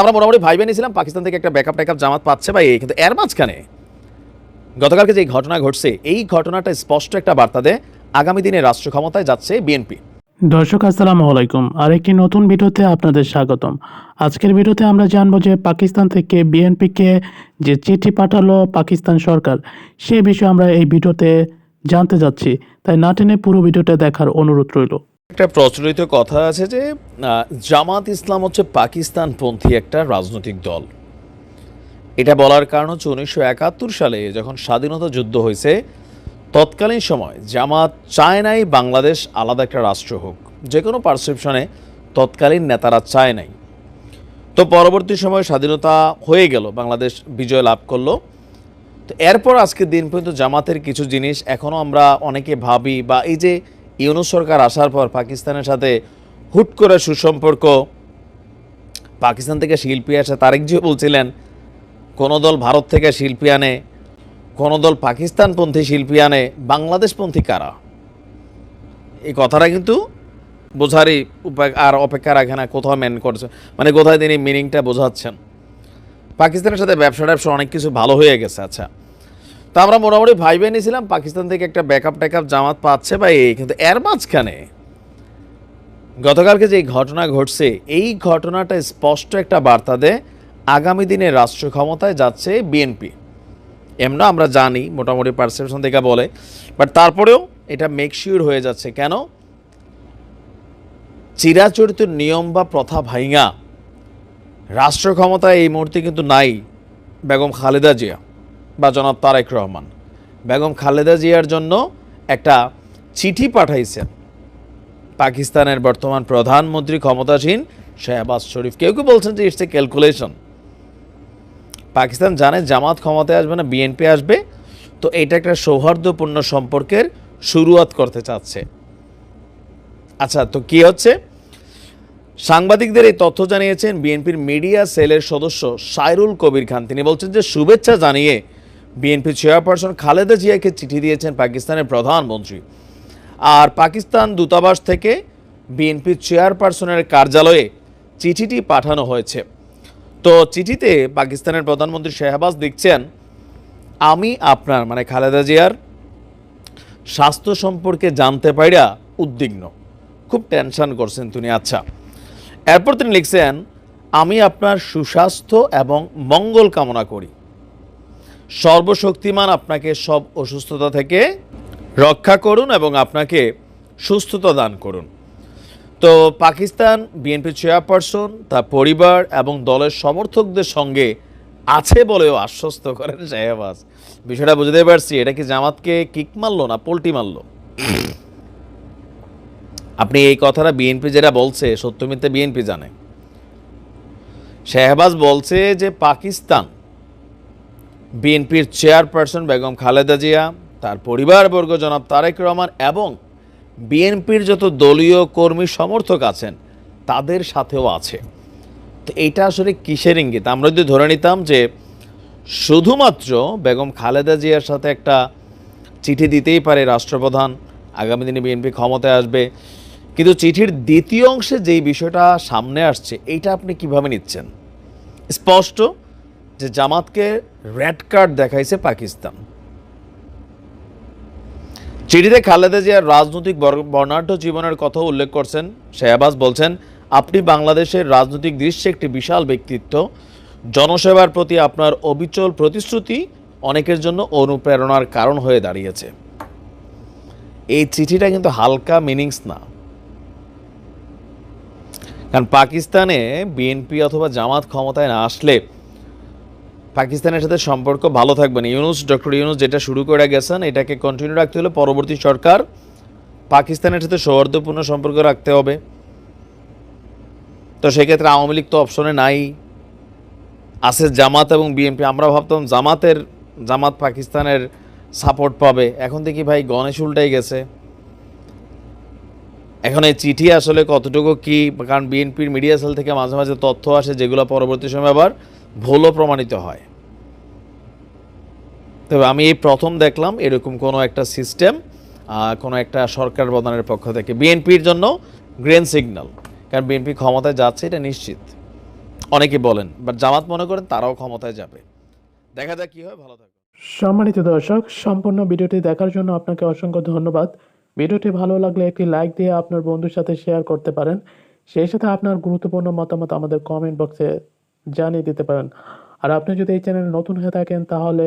আমরা মোটামুটি ভাইবে নিয়েছিলাম, পাকিস্তান থেকে একটা ব্যাকআপ ট্যাকআপ জামাত পাচ্ছে বা এই কিন্তু এর মাঝখানে গতকালকে যে ঘটনা ঘটছে, এই ঘটনাটা স্পষ্ট একটা বার্তা দেয়, আগামী দিনে রাষ্ট্র ক্ষমতায় যাচ্ছে বিএনপি দর্শক, আসসালামু আলাইকুম। আরেকটি নতুন ভিডিওতে আপনাদের স্বাগতম। আজকের ভিডিওতে আমরা জানব যে পাকিস্তান থেকে বিএনপিকে যে চিঠি পাঠালো পাকিস্তান সরকার, সে বিষয়ে আমরা এই ভিডিওতে জানতে যাচ্ছি। তাই না টেনে পুরো ভিডিওটা দেখার অনুরোধ রইল। একটা প্রচলিত কথা আছে যে জামাত ইসলাম হচ্ছে পাকিস্তানপন্থী একটা রাজনৈতিক দল। এটা বলার কারণ হচ্ছে উনিশশো একাত্তর সালে যখন স্বাধীনতা যুদ্ধ হয়েছে, তৎকালীন সময় জামাত চায় নাই বাংলাদেশ আলাদা একটা রাষ্ট্র হোক। যে কোনো পারসেপশনে তৎকালীন নেতারা চায় নাই। তো পরবর্তী সময়ে স্বাধীনতা হয়ে গেল, বাংলাদেশ বিজয় লাভ করল। তো এরপর আজকের দিন পর্যন্ত জামাতের কিছু জিনিস এখনও আমরা অনেকে ভাবি বা এই যে ইউনুস সরকার আসার পর পাকিস্তানের সাথে হুট করে সুসম্পর্ক। পাকিস্তান থেকে শিল্পী আসে। তারেকজি বলছিলেন, কোনো দল ভারত থেকে শিল্পী আনে, কোনো দল পাকিস্তানপন্থী শিল্পী আনে, বাংলাদেশপন্থী কারা? এই কথাটা কিন্তু বোঝারই উপায় আর অপেক্ষা রাখে না কোথাও মেন করছে। মানে কোথায় তিনি মিনিংটা বোঝাচ্ছেন। পাকিস্তানের সাথে ব্যবসা ট্যাবসা অনেক কিছু ভালো হয়ে গেছে। আচ্ছা তো আমরা মোটামুটি ভাইবে নিয়েছিলাম, পাকিস্তান থেকে একটা ব্যাকআপ ট্যাকআপ জামাত পাচ্ছে বা এই কিন্তু এর মাঝখানে গতকালকে যে ঘটনা ঘটছে, এই ঘটনাটা স্পষ্ট একটা বার্তা দেয়, আগামী দিনে রাষ্ট্র ক্ষমতায় যাচ্ছে বিএনপি এমন আমরা জানি, মোটামুটি পারসেপশন থেকে বলে বাট তারপরেও এটা মেকশিওর হয়ে যাচ্ছে, কেন? চিরাচরিত নিয়ম বা প্রথা ভাইঙা রাষ্ট্র ক্ষমতায় এই মুহূর্তে কিন্তু নাই বেগম খালেদা জিয়া। বা জনাব তারেক রহমান। বেগম খালেদা জিয়ার জন্য একটা চিঠি পাঠাইছেন। পাকিস্তানের বর্তমান প্রধানমন্ত্রী ক্ষমতাসীন শাহবাজ শরীফ। কেউ কেউ বলছেন যে ইটস এ ক্যালকুলেশন পাকিস্তান জানে জামাত ক্ষমতায় আসবে না, বিএনপি আসবে। তো এটা একটা সৌহার্দ্যপূর্ণ সম্পর্কের শুরুয়াত করতে চাচ্ছে। আচ্ছা তো কি হচ্ছে? সাংবাদিকদের এই তথ্য জানিয়েছেন বিএনপির মিডিয়া সেলের সদস্য সাইরুল কবির খান। তিনি বলছেন যে শুভেচ্ছা জানিয়ে বিএনপি চেয়ারপারসন খালেদা জিয়াকে চিঠি দিয়েছেন পাকিস্তানের প্রধানমন্ত্রী। আর পাকিস্তান দূতাবাস থেকে বিএনপি চেয়ারপারসনের কার্যালয়ে চিঠিটি পাঠানো হয়েছে। তো চিঠিতে পাকিস্তানের প্রধানমন্ত্রী শেহবাজ দেখছেন আমি আপনার মানে খালেদা জিয়ার স্বাস্থ্য সম্পর্কে জানতে পাইরা উদ্বিগ্ন। খুব টেনশন করছেন তিনি। আচ্ছা এরপর তিনি লিখছেন, আমি আপনার সুস্বাস্থ্য এবং মঙ্গল কামনা করি। সর্বশক্তিমান আপনাকে সব অসুস্থতা থেকে রক্ষা করুন এবং আপনাকে সুস্থতা দান করুন। তো পাকিস্তান বিএনপি চেয়ারপারসন, তার পরিবার এবং দলের সমর্থকদের সঙ্গে আছে বলেও আশ্বস্ত করেন শাহবাজ বিষয়টা বুঝতে পারছি, এটা কি জামাতকে কিক মারলো না পোল্টি মারলো? আপনি এই কথাটা বিএনপি যেটা বলছে, সত্য মিথ্যে বিএনপি জানে। শাহবাজ বলছে যে পাকিস্তান বিএনপির চেয়ারপারসন বেগম খালেদা জিয়া, তার পরিবারবর্গ জনাব তারেক রহমান এবং বিএনপির যত দলীয় কর্মী সমর্থক আছেন, তাদের সাথেও আছে। তো এইটা আসলে কিসের ইঙ্গিত? আমরা যদি ধরে নিতাম যে শুধুমাত্র বেগম খালেদা জিয়ার সাথে একটা চিঠি দিতেই পারে রাষ্ট্রপ্রধান, আগামী দিনে বিএনপি ক্ষমতায় আসবে, কিন্তু চিঠির দ্বিতীয় অংশে যেই বিষয়টা সামনে আসছে এইটা আপনি কীভাবে নিচ্ছেন? স্পষ্ট? যে জামাতকে রেড কার্ড দেখাইছে পাকিস্তান। চিঠিতে খালেদা জিয়ার রাজনৈতিক বর্ণাঢ্য জীবনের কথা উল্লেখ করছেন শেহবাজ, বলছেন, আপনি বাংলাদেশের রাজনৈতিক দৃশ্যে একটি বিশাল ব্যক্তিত্ব। জনসেবার প্রতি আপনার অবিচল প্রতিশ্রুতি অনেকের জন্য অনুপ্রেরণার কারণ হয়ে দাঁড়িয়েছে। এই চিঠিটা কিন্তু হালকা মিনিংস না। কারণ পাকিস্তানে বিএনপি অথবা জামাত ক্ষমতায় না আসলে পাকিস্তানের সাথে সম্পর্ক ভালো থাকবে না। ইউনুস, ডক্টর ইউনুস যেটা শুরু করে গেছেন, এটাকে কন্টিনিউ রাখতে হলে পরবর্তী সরকার পাকিস্তানের সাথে সৌহার্দ্যপূর্ণ সম্পর্ক রাখতে হবে। তো সেক্ষেত্রে আওয়ামী লীগ তো অপশনে নাই। আছে জামাত এবং বিএনপি আমরা ভাবতাম জামাতের, জামাত পাকিস্তানের সাপোর্ট পাবে। এখন দেখি ভাই গণেশ উল্টাই গেছে। এখন এই চিঠি আসলে কতটুকু কি, কারণ বিএনপির মিডিয়া সেল থেকে মাঝে মাঝে তথ্য আসে যেগুলো পরবর্তী সময় আবার ভুলও প্রমাণিত হয়। তবে আমি এই প্রথম দেখলাম এরকম কোনো একটা সিস্টেম কোনো একটা সরকার প্রধানের পক্ষ থেকে। বিএনপির জন্য গ্রেন সিগন্যাল, কারণ বিএনপি ক্ষমতায় যাচ্ছে, এটা নিশ্চিত। অনেকে বলেন, বাট জামাত মনে করেন তারাও ক্ষমতায় যাবে। দেখা যাক কি হয়, ভালো থাকবে সম্মানিত দর্শক, সম্পূর্ণ ভিডিওটি দেখার জন্য আপনাকে অসংখ্য ধন্যবাদ। ভিডিওটি ভালো লাগলে একটি লাইক দিয়ে আপনার বন্ধুর সাথে শেয়ার করতে পারেন। সেই সাথে আপনার গুরুত্বপূর্ণ মতামত আমাদের কমেন্ট বক্সে জানিয়ে দিতে পারেন। আর আপনি যদি এই চ্যানেলে নতুন হয়ে থাকেন, তাহলে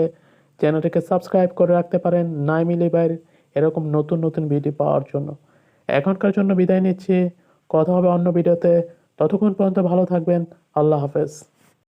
চ্যানেলটিকে সাবস্ক্রাইব করে রাখতে পারেন নাই মিলি বাইর এরকম নতুন নতুন ভিডিও পাওয়ার জন্য। এখনকার জন্য বিদায় নিচ্ছি। কথা হবে অন্য ভিডিওতে। ততক্ষণ পর্যন্ত ভালো থাকবেন। আল্লাহ হাফেজ।